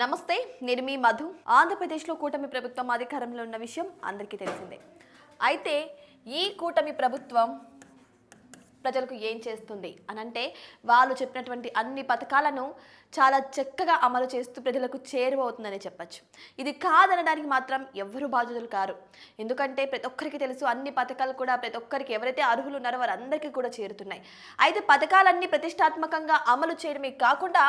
నమస్తే నేను మీ మధు. ఆంధ్రప్రదేశ్లో కూటమి ప్రభుత్వం అధికారంలో ఉన్న విషయం అందరికీ తెలిసిందే. అయితే ఈ కూటమి ప్రభుత్వం ప్రజలకు ఏం చేస్తుంది అనంటే వాళ్ళు చెప్పినటువంటి అన్ని పథకాలను చాలా చక్కగా అమలు చేస్తూ ప్రజలకు చేరువవుతుందని చెప్పచ్చు. ఇది కాదనడానికి మాత్రం ఎవరు బాధ్యతలు కారు. ఎందుకంటే ప్రతి ఒక్కరికి తెలుసు అన్ని పథకాలు కూడా ప్రతి ఒక్కరికి ఎవరైతే అర్హులు ఉన్నారో వారందరికీ కూడా చేరుతున్నాయి. అయితే పథకాలన్నీ ప్రతిష్టాత్మకంగా అమలు చేయడమే కాకుండా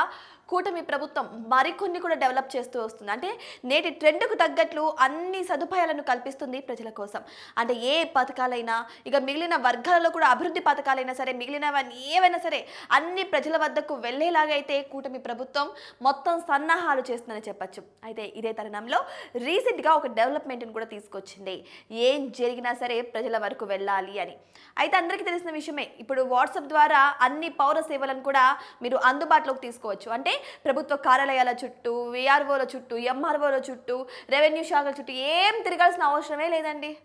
కూటమి ప్రభుత్వం మరికొన్ని కూడా డెవలప్ చేస్తూ వస్తుంది. అంటే నేటి ట్రెండ్కు తగ్గట్లు అన్ని సదుపాయాలను కల్పిస్తుంది ప్రజల కోసం. అంటే ఏ పథకాలైనా ఇక మిగిలిన వర్గాలలో కూడా అభివృద్ధి పథకాలైనా సరే మిగిలినవన్నీ ఏవైనా సరే అన్ని ప్రజల వద్దకు వెళ్ళేలాగా అయితే కూటమి ప్రభుత్వం మొత్తం సన్నాహాలు చేస్తుందని చెప్పచ్చు. అయితే ఇదే తరుణంలో రీసెంట్గా ఒక డెవలప్మెంట్ని కూడా తీసుకొచ్చింది. ఏం జరిగినా సరే ప్రజల వరకు వెళ్ళాలి అని. అయితే అందరికీ తెలిసిన విషయమే ఇప్పుడు వాట్సాప్ ద్వారా అన్ని పౌర సేవలను కూడా మీరు అందుబాటులోకి తీసుకోవచ్చు. అంటే ప్రభుత్వ కార్యాలయాల చుట్టూ విఆర్ఓల చుట్టూ ఎంఆర్ఓల చుట్టూ రెవెన్యూ శాఖల చుట్టూ ఏం తిరగాల్సిన అవసరమే లేదండి.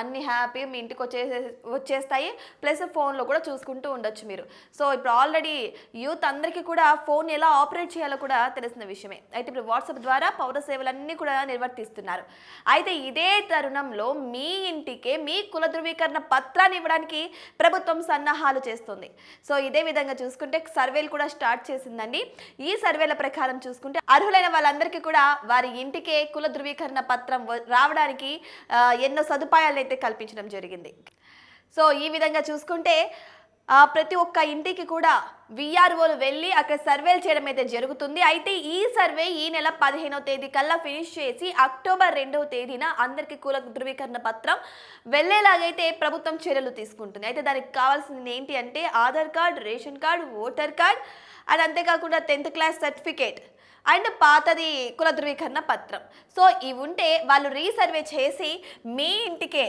అన్ని హ్యాపీ మీ ఇంటికి వచ్చేసే వచ్చేస్తాయి. ప్లస్ ఫోన్లో కూడా చూసుకుంటూ ఉండొచ్చు మీరు. సో ఇప్పుడు ఆల్రెడీ యూత్ అందరికీ కూడా ఫోన్ ఎలా ఆపరేట్ చేయాలో కూడా తెలిసిన విషయమే. అయితే ఇప్పుడు వాట్సాప్ ద్వారా పౌర సేవలన్నీ కూడా నిర్వర్తిస్తున్నారు. అయితే ఇదే తరుణంలో మీ ఇంటికే మీ కుల ధృవీకరణ పత్రాన్ని ఇవ్వడానికి ప్రభుత్వం సన్నాహాలు చేస్తుంది. సో ఇదే విధంగా చూసుకుంటే సర్వేలు కూడా స్టార్ట్ చేసిందండి. ఈ సర్వేల ప్రకారం చూసుకుంటే అర్హులైన వాళ్ళందరికీ కూడా వారి ఇంటికే కుల ధృవీకరణ పత్రం రావడానికి ఎన్నో సదుపాయాలు అయితే కల్పించడం జరిగింది. సో ఈ విధంగా చూసుకుంటే ప్రతి ఒక్క ఇంటికి కూడా విఆర్ఓలు వెళ్ళి అక్కడ సర్వేలు చేయడం అయితే జరుగుతుంది. అయితే ఈ సర్వే ఈ నెల పదిహేనవ తేదీ కల్లా ఫినిష్ చేసి అక్టోబర్ రెండవ తేదీన అందరికీ కుల ధృవీకరణ పత్రం వెళ్ళేలాగైతే ప్రభుత్వం చర్యలు తీసుకుంటుంది. అయితే దానికి కావాల్సింది ఏంటి అంటే Aadhaar card ration card voter card and అంతేకాకుండా టెన్త్ క్లాస్ సర్టిఫికేట్ అండ్ పాతది కుల ధృవీకరణ పత్రం. సో ఇవి ఉంటే వాళ్ళు రీసర్వే చేసి మీ ఇంటికే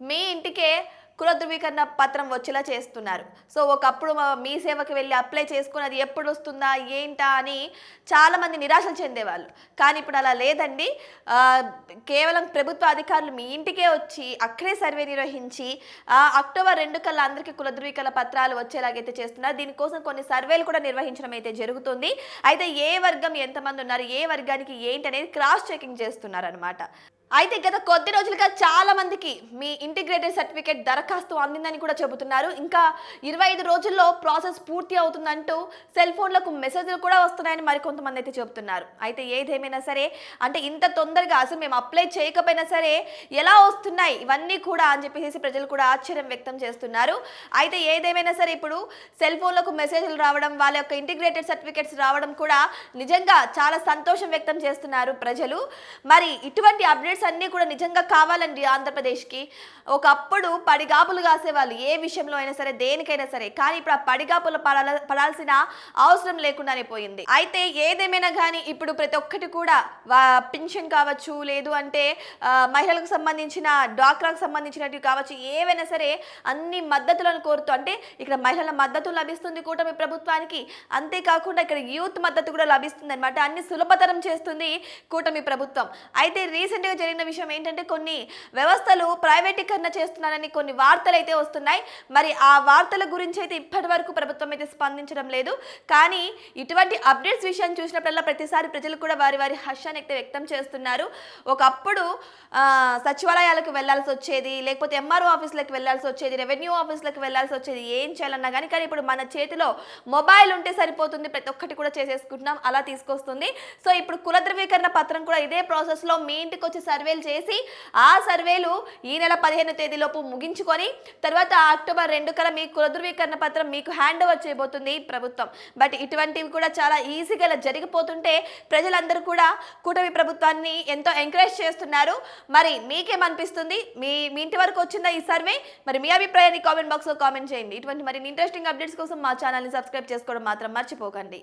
మీ ఇంటికే కుల ధృవీకరణ పత్రం వచ్చేలా చేస్తున్నారు. సో ఒకప్పుడు మీ సేవకి వెళ్ళి అప్లై చేసుకుని అది ఎప్పుడు వస్తుందా ఏంటా అని చాలామంది నిరాశలు చెందేవాళ్ళు. కానీ ఇప్పుడు అలా లేదండి. కేవలం ప్రభుత్వ అధికారులు మీ ఇంటికే వచ్చి అక్కడే సర్వే నిర్వహించి అక్టోబర్ రెండు కల్లా అందరికీ కుల ధృవీకరణ పత్రాలు వచ్చేలాగైతే చేస్తున్నారు. దీనికోసం కొన్ని సర్వేలు కూడా నిర్వహించడం అయితే జరుగుతుంది. అయితే ఏ వర్గం ఎంతమంది ఉన్నారు ఏ వర్గానికి ఏంటి అనేది క్రాస్ చెకింగ్ చేస్తున్నారు అనమాట అయితే గత కొద్ది రోజులుగా చాలా మందికి మీ ఇంటిగ్రేటెడ్ సర్టిఫికేట్ దరఖాస్తు అందిందని కూడా చెబుతున్నారు. ఇంకా ఇరవై ఐదు రోజుల్లో ప్రాసెస్ పూర్తి అవుతుందంటూ సెల్ ఫోన్లకు మెసేజ్లు కూడా వస్తున్నాయని మరికొంతమంది అయితే చెబుతున్నారు. అయితే ఏదేమైనా సరే అంటే ఇంత తొందరగా అసలు మేము అప్లై చేయకపోయినా సరే ఎలా వస్తున్నాయి? ఇవన్నీ కూడా అని చెప్పేసి ప్రజలు కూడా ఆశ్చర్యం వ్యక్తం చేస్తున్నారు. అయితే ఏదేమైనా సరే ఇప్పుడు సెల్ ఫోన్లకు మెసేజ్లు రావడం వాళ్ళ యొక్క ఇంటిగ్రేటెడ్ సర్టిఫికేట్స్ రావడం కూడా నిజంగా చాలా సంతోషం వ్యక్తం చేస్తున్నారు ప్రజలు. మరి ఇటువంటి అప్డేట్స్ అన్నీ కూడా నిజంగా కావాలండి ఆంధ్రప్రదేశ్కి. ఒకప్పుడు పడిగాపులు కాసేవాళ్ళు ఏ విషయంలో అయినా సరే దేనికైనా సరే. కానీ ఇప్పుడు ఆ పడిగాపులు పడాల పడాల్సిన అవసరం లేకుండానే పోయింది. అయితే ఏదేమైనా కానీ ఇప్పుడు ప్రతి ఒక్కటి కూడా పింఛన్ కావచ్చు లేదు అంటే మహిళలకు సంబంధించిన డ్వాక్రాకు సంబంధించినవి కావచ్చు ఏవైనా సరే అన్ని మద్దతులను కోరుతూ అంటే ఇక్కడ మహిళల మద్దతు లభిస్తుంది కూటమి ప్రభుత్వానికి. అంతేకాకుండా ఇక్కడ యూత్ మద్దతు కూడా లభిస్తుంది అనమాట అన్ని సులభతరం చేస్తుంది కూటమి ప్రభుత్వం. అయితే రీసెంట్గా జరిగిన విషయం ఏంటంటే కొన్ని వ్యవస్థలు ప్రైవేటీకరణ చేస్తున్నారని కొన్ని వార్తలు అయితే వస్తున్నాయి. మరి ఆ వార్తల గురించి అయితే ఇప్పటి వరకు ప్రభుత్వం అయితే స్పందించడం లేదు. కానీ ఇటువంటి అప్డేట్స్ విషయం చూసినప్పుడల్లా ప్రతిసారి ప్రజలు కూడా వారి వారి హర్షాన్ని అయితే వ్యక్తం చేస్తున్నారు. ఒకప్పుడు సచివాలయాలకు వెళ్ళాల్సి వచ్చేది లేకపోతే ఎంఆర్ఓ ఆఫీసులకు వెళ్ళాల్సి వచ్చేది రెవెన్యూ ఆఫీసులకు వెళ్ళాల్సి వచ్చేది ఏం చేయాలన్నా కానీ కానీ ఇప్పుడు మన చేతిలో మొబైల్ ఉంటే సరిపోతుంది. ప్రతి ఒక్కటి కూడా చేసేసుకుంటున్నాం అలా తీసుకొస్తుంది. సో ఇప్పుడు కుల ధృవీకరణ పత్రం కూడా ఇదే ప్రాసెస్లో మీ ఇంటికి వచ్చేసరికి సర్వేలు చేసి ఆ సర్వేలు ఈ నెల పదిహేను తేదీలోపు ముగించుకొని తర్వాత అక్టోబర్ రెండు కల మీ కుల ధృవీకరణ పత్రం మీకు హ్యాండ్ ఓవర్ చేయబోతుంది ప్రభుత్వం. బట్ ఇటువంటివి కూడా చాలా ఈజీగా జరిగిపోతుంటే ప్రజలందరూ కూడా కూటమి ప్రభుత్వాన్ని ఎంతో ఎంకరేజ్ చేస్తున్నారు. మరి మీకేమనిపిస్తుంది? మీ మీ ఇంటి వరకు వచ్చిందా ఈ సర్వే? మరి మీ అభిప్రాయాన్ని కామెంట్ బాక్స్లో కామెంట్ చేయండి. ఇటువంటి మరి ఇంట్రెస్టింగ్ అప్డేట్స్ కోసం మా ఛానల్ని సబ్స్క్రైబ్ చేసుకోవడం మాత్రం మర్చిపోకండి.